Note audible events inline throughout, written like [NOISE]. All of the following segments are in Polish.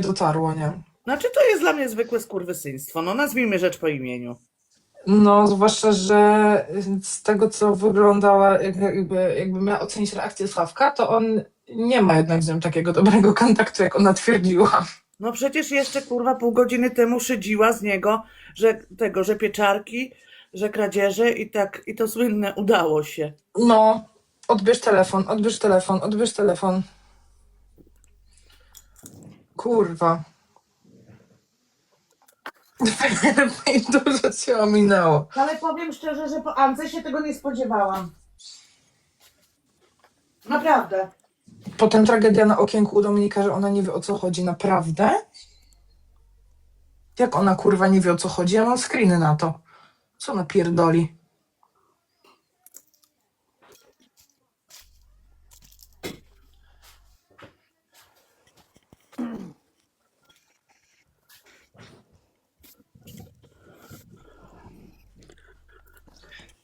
dotarło, nie? Znaczy to jest dla mnie zwykłe skurwysyństwo, no nazwijmy rzecz po imieniu. No, zwłaszcza, że z tego, co wyglądała, jak- jakby, jakby miała ocenić reakcję Sławka, to on nie ma jednak z nią takiego dobrego kontaktu, jak ona twierdziła. No przecież jeszcze kurwa pół godziny temu szydziła z niego, że tego, że pieczarki, że kradzieże i tak, i to słynne udało się. No, odbierz telefon, odbierz telefon, odbierz telefon. Kurwa. [LAUGHS] Dużo się ominęło. Ale powiem szczerze, że po Ance się tego nie spodziewałam. Naprawdę. Potem tragedia na okienku u Dominika, że ona nie wie o co chodzi. Naprawdę? Jak ona kurwa nie wie o co chodzi? Ja mam screeny na to. Co ona pierdoli?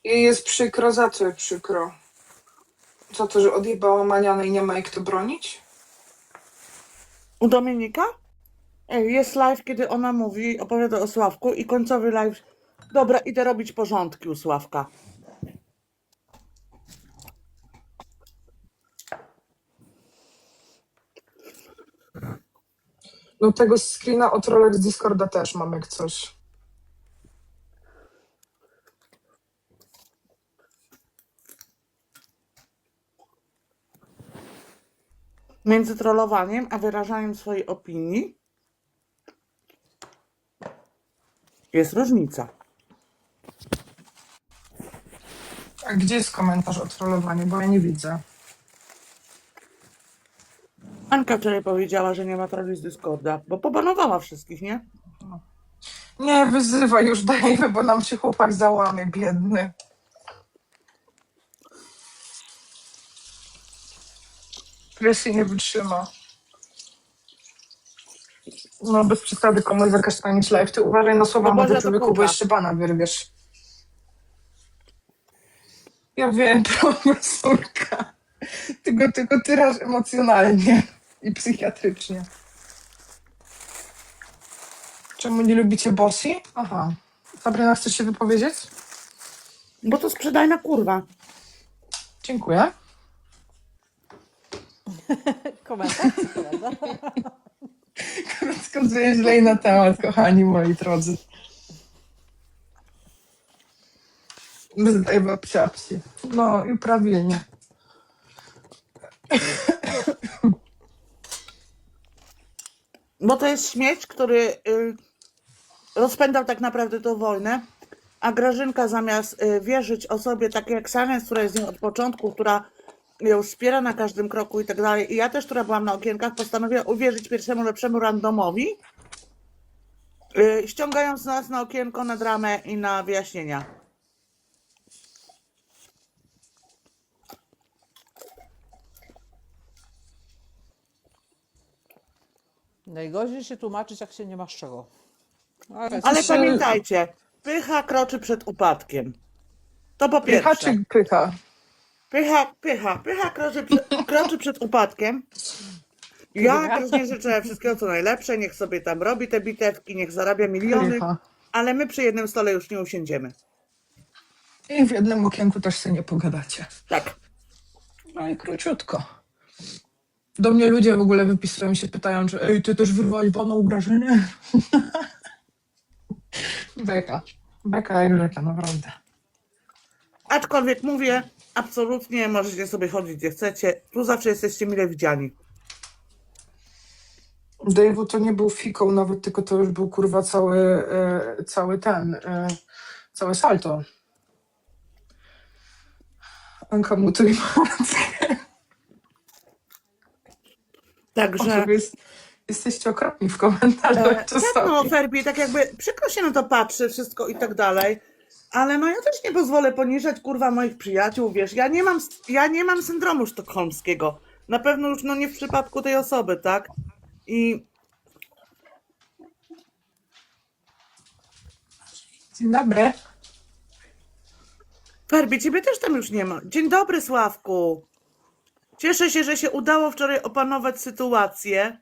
I jest przykro, za co jest przykro? Za to, że odjebała manianę i nie ma jej kto bronić? U Dominika? Ej, Jest live, kiedy ona mówi, opowiada o Sławku i końcowy live. Dobra, idę robić porządki u Sławka. No tego screena o trollach z Discorda też mam jak coś. Między trollowaniem a wyrażaniem swojej opinii jest różnica. A gdzie jest komentarz o trollowaniu? Bo ja nie widzę. Anka wczoraj powiedziała, że nie ma trolli z Discorda, bo pobanowała wszystkich, nie? Nie, wyzywaj już, dajmy, bo nam się chłopak załamie, biedny. Presji nie wytrzyma. No, bez przesady komuś zakasztanić live. Ty uważaj na słowa No, Boże, młody to człowieku, kurwa. bo jeszcze bana wyrwiesz. Ja wiem, [LAUGHS] profesorka. Tylko, tylko tyraż emocjonalnie i psychiatrycznie. Czemu nie lubicie Bossi? Aha. Sabrina, chcesz się wypowiedzieć? Bo to sprzedajna kurwa. Dziękuję. [LAUGHS] Komentarz, prawda? Krótko zwięźlej na temat, kochani moi drodzy. Zdaj babcia psi. No i prawilnie. Bo to jest śmieć, który y, rozpędzał tak naprawdę tą wojnę, a Grażynka zamiast y, wierzyć osobie takiej jak Silence, która jest z nią od początku, która ją wspiera na każdym kroku i tak dalej, i ja też, która byłam na okienkach, postanowiła uwierzyć pierwszemu lepszemu randomowi, y, ściągając nas na okienko, na dramę i na wyjaśnienia. Najgorzej się tłumaczyć, jak się nie masz czego. Ale, Ale pamiętajcie, pycha kroczy przed upadkiem. To po Pycha pierwsze. czy pycha? Pycha, pycha, pycha kroczy, przed- kroczy przed upadkiem. Ja Pycha. też życzę wszystkiego co najlepsze, niech sobie tam robi te bitewki, niech zarabia miliony, Pycha. ale my przy jednym stole już nie usiądziemy. I w jednym okienku też sobie nie pogadacie. Tak. No i króciutko. Do mnie ludzie w ogóle wypisują się, pytają, czy ej, ty też wyrwali panu Grażynę? [LAUGHS] Beka. Beka jak rzeka, naprawdę. Aczkolwiek mówię, absolutnie możecie sobie chodzić gdzie chcecie. Tu zawsze jesteście mile widziani. Dave'u to nie był fiką nawet, tylko to już był kurwa cały, e, cały ten, e, całe salto. Anka mu tu Także. jest, Jesteście okropni w komentarzach E, tak no, Ferbi, tak jakby przykro się na to patrzy, wszystko i tak dalej. Ale no ja też nie pozwolę poniżać kurwa moich przyjaciół, wiesz, ja nie mam, ja nie mam syndromu sztokholmskiego. Na pewno już no nie w przypadku tej osoby, tak? I Dzień dobry. Ferbi, ciebie też tam już nie ma. Dzień dobry, Sławku. Cieszę się, że się udało wczoraj opanować sytuację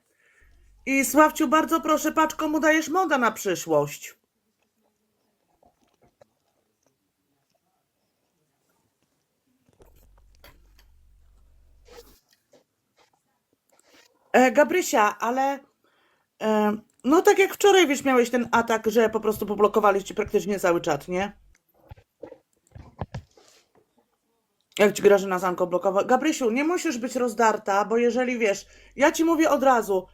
I Sławciu, bardzo proszę, patrz komu dajesz moda na przyszłość. E, Gabrysia, ale e, no tak jak wczoraj, wiesz, miałeś ten atak, że po prostu poblokowali ci praktycznie cały czat, nie? Jak ci Grażyna Zanko blokowała. Gabrysiu, nie musisz być rozdarta, bo jeżeli wiesz, ja ci mówię od razu,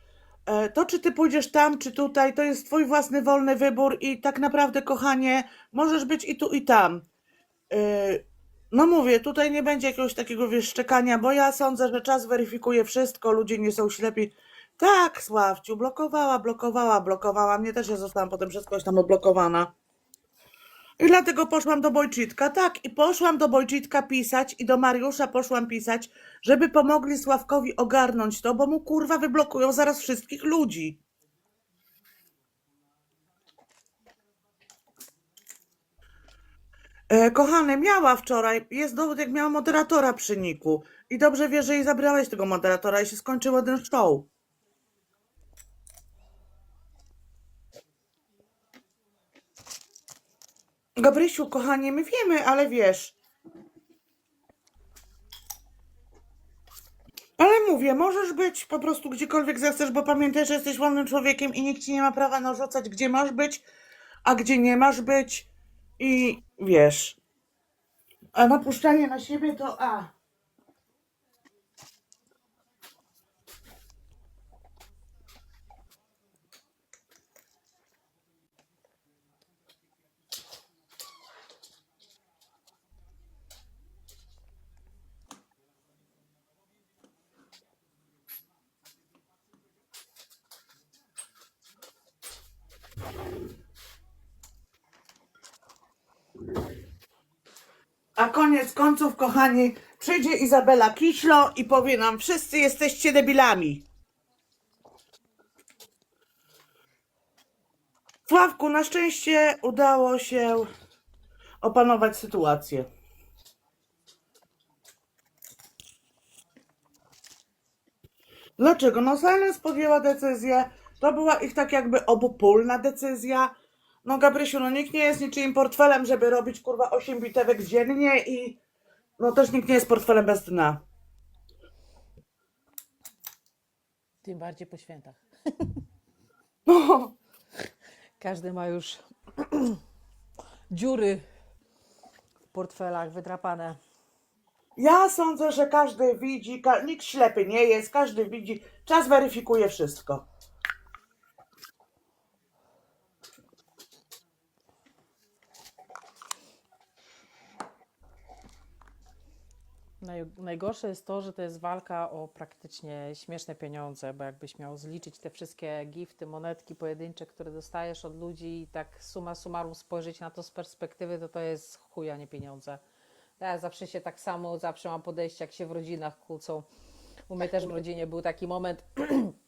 e, to czy ty pójdziesz tam, czy tutaj, to jest twój własny wolny wybór i tak naprawdę, kochanie, możesz być i tu, i tam. E, No mówię, tutaj nie będzie jakiegoś takiego wiesz, szczekania, bo ja sądzę, że czas weryfikuje wszystko, ludzie nie są ślepi. Tak, Sławciu, blokowała, blokowała, blokowała. Mnie też ja zostałam potem przez kogoś tam odblokowana. I dlatego poszłam do Bojczytka, tak, i poszłam do Bojczytka pisać i do Mariusza poszłam pisać, żeby pomogli Sławkowi ogarnąć to, bo mu kurwa wyblokują zaraz wszystkich ludzi. E, kochany, miała wczoraj, jest dowód jak miała moderatora przy Niku. I dobrze wie, że jej zabrałeś tego moderatora i się skończył ten show. Gabrysiu, kochanie, my wiemy, ale wiesz. Ale mówię, możesz być po prostu gdziekolwiek zechcesz, bo pamiętaj, że jesteś wolnym człowiekiem i nikt ci nie ma prawa narzucać, gdzie masz być, a gdzie nie masz być. I wiesz. A napuszczanie na siebie to a. A koniec końców, kochani, przyjdzie Izabela Kiślo i powie nam, wszyscy jesteście debilami. Sławku, na szczęście udało się opanować sytuację. Dlaczego? No Silence podjęła decyzję, to była ich tak jakby obopólna decyzja. No Gabrysiu, no nikt nie jest niczyim portfelem, żeby robić kurwa 8 bitewek dziennie i no też nikt nie jest portfelem bez dna. Tym bardziej po świętach. No, Każdy ma już [CLEARS THROAT] dziury w portfelach wydrapane. ja sądzę, że każdy widzi, ka- nikt ślepy nie jest, każdy widzi, czas weryfikuje wszystko. Najgorsze jest to, że to jest walka o praktycznie śmieszne pieniądze, bo jakbyś miał zliczyć te wszystkie gifty, monetki pojedyncze, które dostajesz od ludzi i tak suma summarum spojrzeć na to z perspektywy, to to jest chuja, nie pieniądze. Ja zawsze się tak samo, zawsze mam podejście, jak się w rodzinach kłócą. U mnie też w rodzinie był taki moment, [CLEARS THROAT]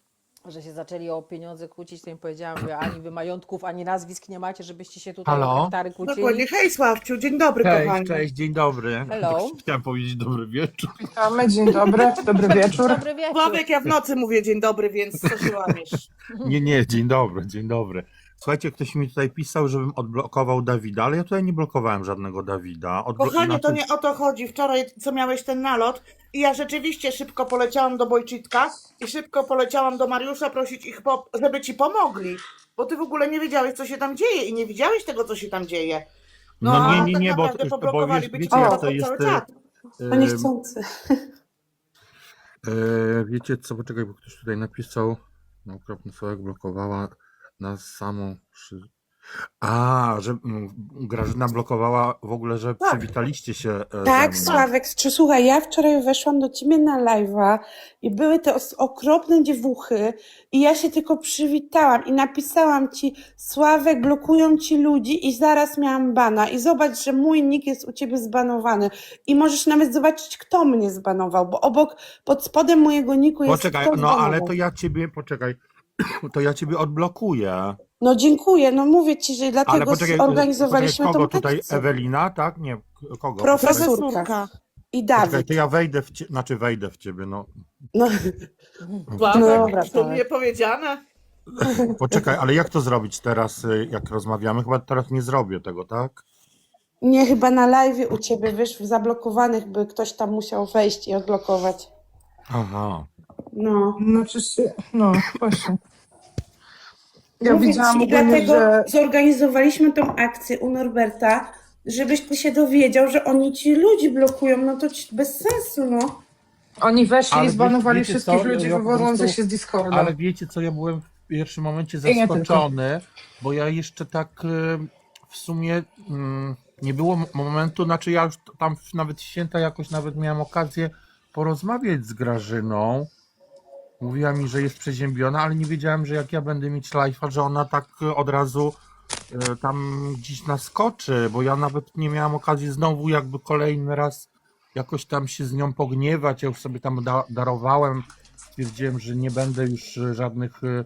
że się zaczęli o pieniądze kłócić, to im powiedziałam, że ani wy majątków, ani nazwisk nie macie, żebyście się tutaj Halo? o hektary kłócili. Dokładnie. Hej Sławciu, dzień dobry kochani. Cześć, cześć, dzień dobry. Hello. [LAUGHS] Chciałem powiedzieć dobry wieczór. Witamy, dzień dobry, dobry wieczór. Dobry wieczór. Sławek, ja w nocy mówię dzień dobry, więc co się łamiesz? Nie, nie, dzień dobry, dzień dobry. Słuchajcie, ktoś mi tutaj pisał, żebym odblokował Dawida, ale ja tutaj nie blokowałem żadnego Dawida. Odblo- Kochanie, to nie o to chodzi. Wczoraj, co miałeś ten nalot i ja rzeczywiście szybko poleciałam do Bojczytka i szybko poleciałam do Mariusza prosić ich, po, żeby ci pomogli, bo ty w ogóle nie wiedziałeś, co się tam dzieje i nie widziałeś tego, co się tam dzieje. No, a nie, nie, tak nie, bo, naprawdę bo poblokowaliby wiesz, ci wiecie, jak to jest... czat. e, To niechcący. e, wiecie co, poczekaj, bo ktoś tutaj napisał, no, okropny słowek blokowała na samą... Przy... A, że mm, Grażyna blokowała w ogóle, że Tak. przywitaliście się e, Tak. Sławek, czy słuchaj, ja wczoraj weszłam do ciebie na live'a i były te okropne dziewuchy i ja się tylko przywitałam i napisałam ci, Sławek, blokują ci ludzi i zaraz miałam bana i zobacz, że mój nick jest u ciebie zbanowany i możesz nawet zobaczyć, kto mnie zbanował, bo obok, pod spodem mojego niku jest Poczekaj, no ale to ja ciebie, poczekaj, to ja ciebie odblokuję. No dziękuję, no mówię ci, że Ale dlatego poczekaj, zorganizowaliśmy poczekaj, kogo tą tutaj? akcję. Ewelina, tak? Nie, kogo? Profesor- Poczekaj, Córka. I Poczekaj, Dawid. to ja wejdę w ciebie, znaczy wejdę w ciebie, no. No, Sławek, No dobra, to Sławek. mnie powiedziane. Poczekaj, ale jak to zrobić teraz, y, jak rozmawiamy? Chyba teraz nie zrobię tego, tak? Nie, chyba na live u ciebie, wiesz, w zablokowanych by ktoś tam musiał wejść i odblokować. Aha. No. No przecież, no właśnie. Ja Mówię widziałam ci, ogólnie, dlatego że zorganizowaliśmy tą akcję u Norberta, żebyś ty się dowiedział, że oni ci ludzi blokują, no to ci bez sensu, no. oni weszli Ale i zbanowali wiecie wszystkich co, ludzi ja po wywodzących prostu- się z Discorda. Ale wiecie co, ja byłem w pierwszym momencie I nie zaskoczony, bo ja jeszcze tak y, w sumie mm, nie było momentu, znaczy ja już t- tam w- nawet w święta jakoś nawet miałem okazję porozmawiać z Grażyną. Mówiła mi, że jest przeziębiona, ale nie wiedziałem, że jak ja będę mieć live'a, że ona tak y, od razu y, tam gdzieś naskoczy, bo ja nawet nie miałem okazji znowu jakby kolejny raz jakoś tam się z nią pogniewać. Ja już sobie tam da darowałem stwierdziłem, że nie będę już e, żadnych e,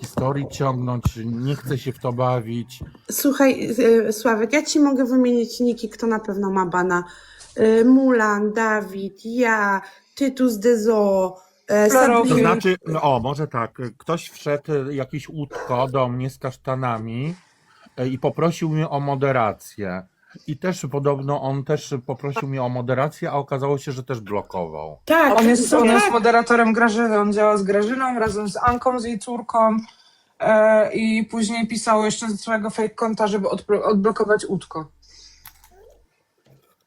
historii ciągnąć, nie chcę się w to bawić. Słuchaj, Sławek, ja ci mogę wymienić niki, kto na pewno ma bana. Mulan, Dawid, ja, Tytus Dezo. To Sabrina. znaczy, no o, może tak, e, ktoś wszedł, e, jakieś łódko do mnie z kasztanami e, i poprosił mnie o moderację. I też podobno on też poprosił mnie o moderację, a okazało się, że też blokował. Tak, On jest, to on tak. jest moderatorem Grażyny, on działa z Grażyną razem z Anką, z jej córką e, i później pisał jeszcze ze swojego fake konta, żeby odblo- odblokować łódko.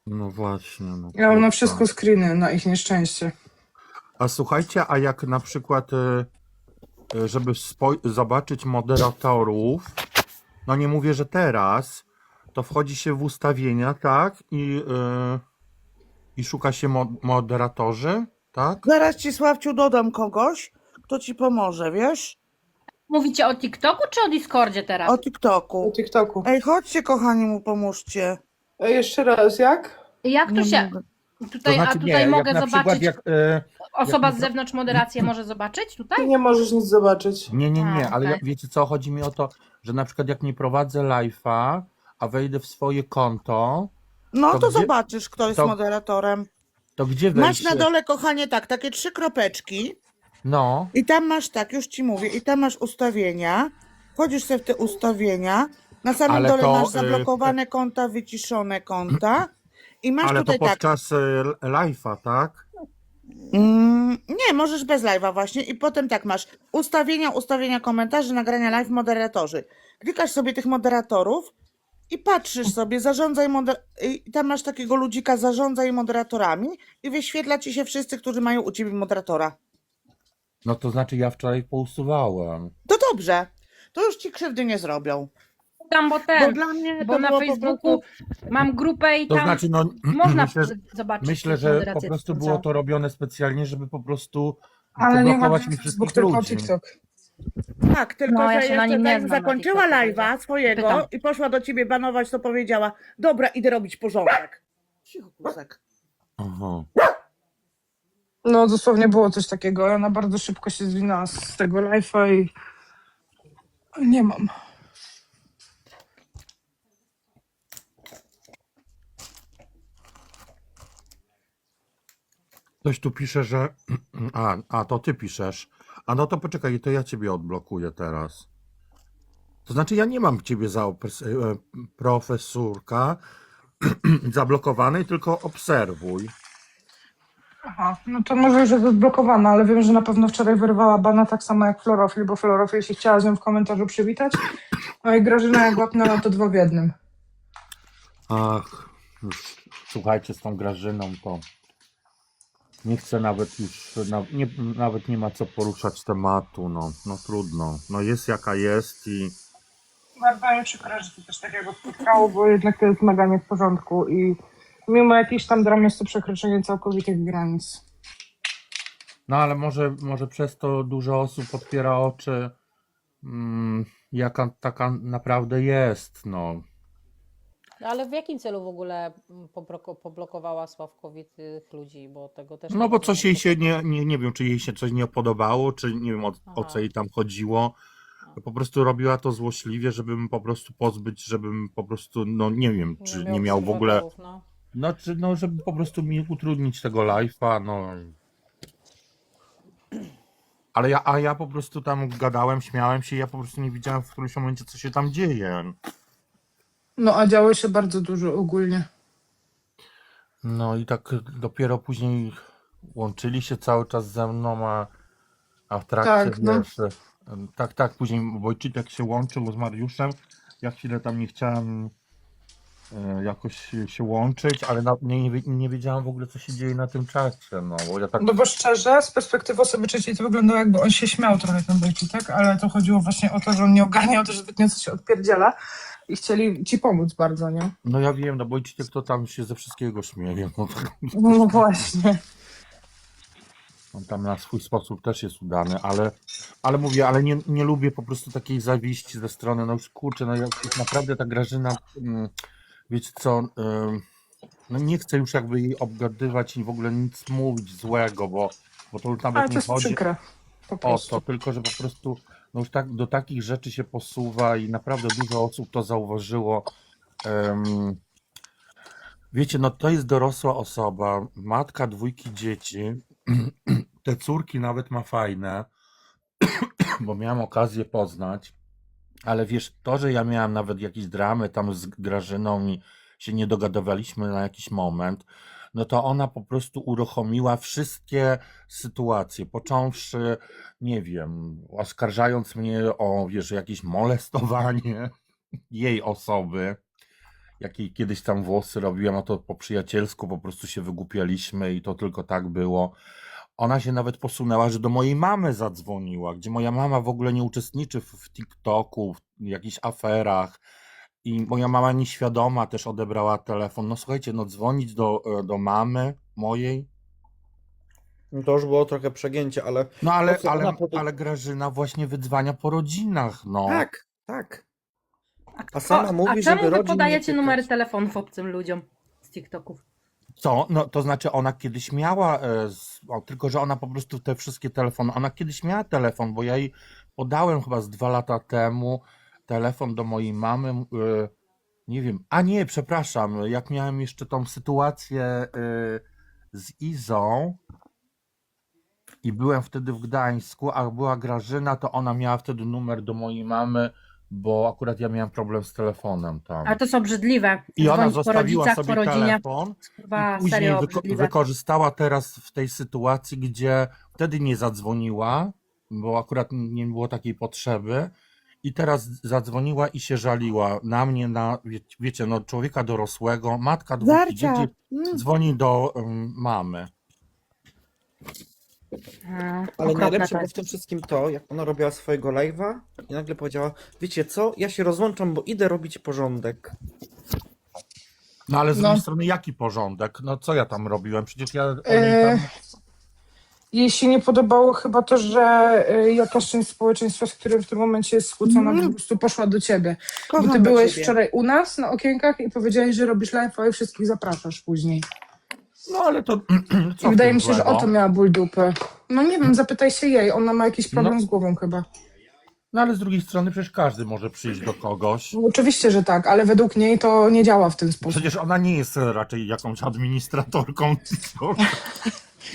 No właśnie. No, Ja mam na wszystko screeny, na ich nieszczęście. A słuchajcie, a jak na przykład, e, e, żeby zobaczyć moderatorów, no nie mówię, że teraz, to wchodzi się w ustawienia, tak? I, e, i szuka się mo- moderatorzy, tak? Zaraz ci, Sławciu, dodam kogoś, kto ci pomoże, wiesz? Mówicie o TikToku czy o Discordzie teraz? O O TikToku. TikToku. Ej, chodźcie, kochani, mu pomóżcie. E, jeszcze raz, jak? Jak to Nie się. mogę. Tutaj, a tutaj jak mogę na przykład zobaczyć. jak, e, Osoba z zewnątrz moderację może zobaczyć tutaj? nie możesz nic zobaczyć. Nie, nie, nie, A, ale okej. jak, wiecie co, chodzi mi o to, że na przykład jak nie prowadzę live'a, a wejdę w swoje konto, No To to gdzie- zobaczysz, kto jest to- moderatorem. to gdzie wejść? Masz na dole, kochanie, tak, takie trzy kropeczki No, i tam masz tak, już ci mówię, i tam masz ustawienia. Wchodzisz sobie w te ustawienia. Na samym Ale dole to, masz y, zablokowane konta, wyciszone konta. I masz ale to tutaj tak. podczas e, live'a, tak? Mm, nie, możesz bez live'a właśnie i potem tak masz ustawienia, ustawienia komentarzy, nagrania live, moderatorzy. Klikasz sobie tych moderatorów i patrzysz sobie, zarządzaj moder... i tam masz takiego ludzika, zarządzaj moderatorami i wyświetla ci się wszyscy, którzy mają u ciebie moderatora. No to znaczy ja wczoraj pousuwałem. To dobrze, to już ci krzywdy nie zrobią. Tam, bo Bo ten. dla mnie Bo to na było po Facebooku prostu... mam grupę i To tam znaczy, no można myślę, że- zobaczyć. Myślę, że po prostu było to robione specjalnie, żeby po prostu Ale nie ma poblokować mi Facebook, wszystkich tylko ludzi. TikTok. Tak, tylko No, ja że się na jeszcze nim nie zanim znam na zakończyła TikToku, live'a swojego pytam. i poszła do ciebie banować, to powiedziała, dobra, idę robić porządek. Cicho, kusek. Aha. No dosłownie było coś takiego. Ona bardzo szybko się zwinęła z tego live'a i nie mam. Ktoś tu pisze, że. [CLEARS THROAT] A, a to ty piszesz. A no to poczekaj, to ja ciebie odblokuję teraz. To znaczy, ja nie mam ciebie za e, profesurka [CLEARS THROAT] zablokowanej, tylko obserwuj. Aha, no to może już jest odblokowana, ale wiem, że na pewno wczoraj wyrwała bana tak samo jak Florofil, bo Florofil się chciała z nią w komentarzu przywitać. No i Grażyna jak łapnęła to dwa w jednym. Ach, słuchajcie, z tą Grażyną to nie chcę nawet już, na, nie, nawet nie ma co poruszać tematu, no, no trudno. No jest jaka jest i Bardzo mi przykro, że to też takiego spotkało, bo jednak to jest mega nie w porządku i mimo jakichś tam dram jest to przekroczenie całkowitych granic. no ale może, może przez to dużo osób otwiera oczy, mm, jaka taka naprawdę jest, no. Ale w jakim celu w ogóle mm, pobloko- poblokowała Sławkowi tych ludzi, bo tego też No nie bo coś jej się nie, nie, nie wiem, czy jej się coś nie podobało, czy nie wiem o, o Aha. co jej tam chodziło. Po prostu robiła to złośliwie, żebym po prostu pozbyć, żebym po prostu, no nie wiem, czy nie miał w ogóle, No. no, czy, no żeby po prostu mi utrudnić tego live'a, no. Ale ja, a ja po prostu tam gadałem, śmiałem się, ja po prostu nie widziałem w którymś momencie, co się tam dzieje. No a działo się bardzo dużo ogólnie. No i tak dopiero później łączyli się cały czas ze mną, a, a w trakcie, Tak, no. wiesz, tak, tak, później Wojciech się łączył z Mariuszem, ja chwilę tam nie chciałem e, jakoś się- łączyć, ale na, nie, nie, wi- nie wiedziałem w ogóle, co się dzieje na tym czacie, no, bo ja tak, No bo szczerze, z perspektywy osoby trzeciej to wyglądało jakby on się śmiał trochę ten Wojciech, ale to chodziło właśnie o to, że on nie ogarniał też zbytnio co się odpierdziela i chcieli ci pomóc bardzo, nie? no ja wiem, no Wojciech to tam się ze wszystkiego śmieje, no, No właśnie. [LAUGHS] on tam na swój sposób też jest udany, ale, ale mówię, ale nie, nie lubię po prostu takiej zawiści ze strony, no już kurczę, no jak już naprawdę ta Grażyna, mm, wiecie co, ym, no nie chcę już jakby jej obgadywać i w ogóle nic mówić złego, bo, bo to już Ale nawet to nie jest chodzi przykre. Po o prostu. to, tylko że po prostu no już tak, do takich rzeczy się posuwa i naprawdę dużo osób to zauważyło. Em, wiecie, no to jest dorosła osoba, matka dwójki dzieci, [CLEARS THROAT] te córki nawet ma fajne, [CLEARS THROAT] bo miałem okazję poznać, ale wiesz, to, że ja miałem nawet jakieś dramy tam z Grażyną i się nie dogadywaliśmy na jakiś moment, no to ona po prostu uruchomiła wszystkie sytuacje, począwszy, nie wiem, oskarżając mnie o, wiesz, jakieś molestowanie [LAUGHS] jej osoby, jakiej kiedyś tam włosy robiłem, no to po przyjacielsku po prostu się wygłupialiśmy i to tylko tak było. Ona się nawet posunęła, że do mojej mamy zadzwoniła, gdzie moja mama w ogóle nie uczestniczy w, w TikToku, w jakichś aferach. I moja mama nieświadoma też odebrała telefon. No słuchajcie, no dzwonić do, e, do mamy mojej. No To już było trochę przegięcie, ale No ale, Po co ale, ona potem- ale Grażyna właśnie wydzwania po rodzinach, no. tak, tak. A, A sama mówi, a czemu żeby wy rodzin nie podajecie tykać? numery telefonów obcym ludziom z TikToków? Co? No to znaczy ona kiedyś miała, e, z, o, tylko że ona po prostu te wszystkie telefony, ona kiedyś miała telefon, bo ja jej podałem chyba z dwa lata temu telefon do mojej mamy, e, nie wiem, a nie, przepraszam, jak miałem jeszcze tą sytuację e, z Izą i byłem wtedy w Gdańsku, a była Grażyna, to ona miała wtedy numer do mojej mamy, bo akurat ja miałem problem z telefonem tam. Ale to jest obrzydliwe. I ona Dzwonić zostawiła rodzicach, sobie telefon. Chyba I później serio wyko- obrzydliwe. wykorzystała teraz w tej sytuacji, gdzie wtedy nie zadzwoniła, bo akurat nie było takiej potrzeby. I teraz zadzwoniła i się żaliła na mnie, na, wie, wiecie, no człowieka dorosłego, matka dwóch Zarcia. dzieci, Mm. dzwoni do um, mamy. Ale okropne najlepsze było w tym wszystkim to, jak ona robiła swojego live'a i nagle powiedziała, wiecie co, ja się rozłączam, bo idę robić porządek. No ale z No. drugiej strony jaki porządek? No co ja tam robiłem? Przecież ja o niej E, tam... Jej się nie podobało chyba to, że y, jakaś część społeczeństwa, z którym w tym momencie jest skłócona, Mm. po prostu poszła do ciebie. Bo Kocham ty do byłeś ciebie. wczoraj u nas na okienkach i powiedziałeś, że robisz live, i wszystkich zapraszasz później. No ale to [CLEARS THROAT] co I w wydaje tym mi się, że złego? o to miała ból dupy. No nie wiem, zapytaj się jej, ona ma jakiś problem No. z głową chyba. No ale z drugiej strony przecież każdy może przyjść do kogoś. No, oczywiście, że tak, ale według niej to nie działa w ten sposób. Przecież ona nie jest raczej jakąś administratorką. [LAUGHS]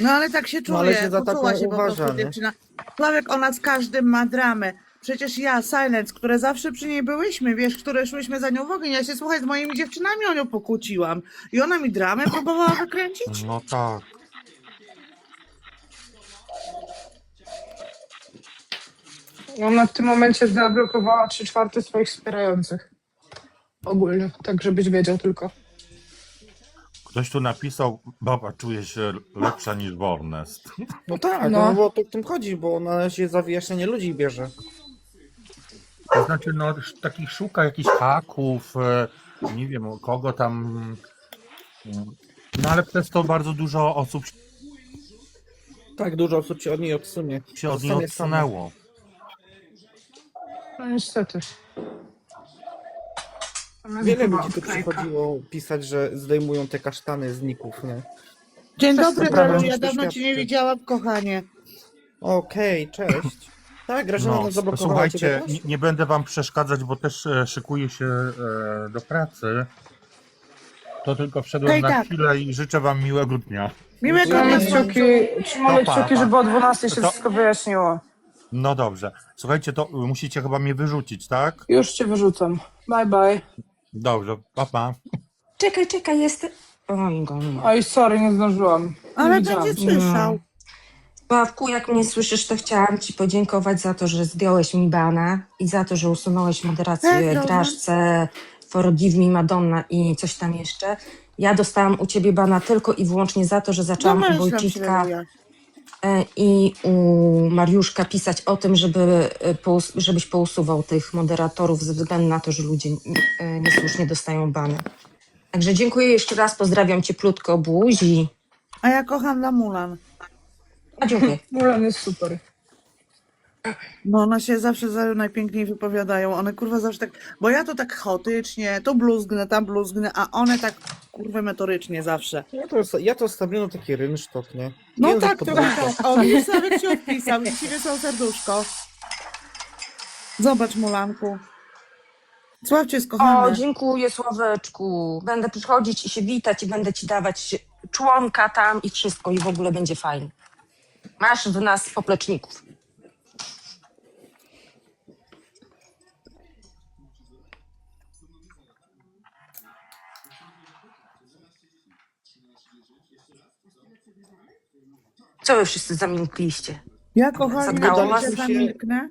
No ale tak się No, ale się za poczuła taką się po uważa, prostu nie? dziewczyna. Sławek, ona z każdym ma dramę. Przecież ja, Silence, które zawsze przy niej byłyśmy, wiesz, które szłyśmy za nią w ogień, ja się, słuchaj, z moimi dziewczynami o nią pokłóciłam. I ona mi dramę próbowała wykręcić. No tak. Ona w tym momencie zablokowała trzy czwarte swoich wspierających. Ogólnie, tak żebyś wiedział tylko. Ktoś tu napisał, baba czuje się lepsza niż Bornest. No tak, No. no, bo to w tym chodzi, bo ona się za wyjaśnienie ludzi bierze. To znaczy, no sz- takich szuka jakichś haków, e, nie wiem kogo tam. mm, No ale przez to bardzo dużo osób Tak, dużo osób się od niej odsunie. się od niej Zostanie sama. odsunęło. No niestety. Wiele Chyba ludzi tu odklejka. przychodziło pisać, że zdejmują te kasztany z ników, nie? Dzień Też dobry. Belu, ja dawno cię nie widziałam, kochanie. Okej, cześć. Tak, Grażyna No, zablokowała ciebie słuchajcie, nie, nie będę wam przeszkadzać, bo też e, szykuję się e, do pracy. To tylko wszedłem Hej, na tak. chwilę i życzę wam miłego dnia. Miłego Trzymamy dnia. kciuki, trzymamy kciuki, żeby o 12 się To- wszystko wyjaśniło. No dobrze. Słuchajcie, to musicie chyba mnie wyrzucić, tak? Już cię wyrzucam. Bye bye. Dobrze, papa. Pa. Czekaj, czekaj, jest. Oj, go nie. Oj, sorry, nie zdążyłam. Ale Nie widziałam. będzie słyszał. Sławku, jak mnie słyszysz, to chciałam Ci podziękować za to, że zdjąłeś mi bana i za to, że usunąłeś moderację Tak, dobra. Graszce, Forgive Me Madonna i coś tam jeszcze. Ja dostałam u Ciebie bana tylko i wyłącznie za to, że zaczęłam Domyślam się. E, i u Mariuszka pisać o tym, żeby, e, żebyś pousuwał tych moderatorów ze względu na to, że ludzie e, niesłusznie dostają bany. Także dziękuję jeszcze raz, pozdrawiam cieplutko, buzi. A ja kocham Lamulan. A dziękuję. [LAUGHS] Mulan jest super. No one się zawsze za najpiękniej wypowiadają. One kurwa zawsze tak. Bo ja to tak chaotycznie, to bluzgnę, tam bluzgnę, a one tak kurwa metorycznie zawsze. Ja to, ja to stawiam taki rynsztok, nie? No Język tak, trochę tak. O, już nawet ci odpisał ci wysłał serduszko. Zobacz, Mulanku. Sławcie jest O, kochany. dziękuję Sławeczku. Będę przychodzić i się witać i będę ci dawać członka tam i wszystko i w ogóle będzie fajnie. Masz w nas popleczników. Co wy wszyscy zamilkliście? Ja kochani, Zatkało na was? się zamilknę.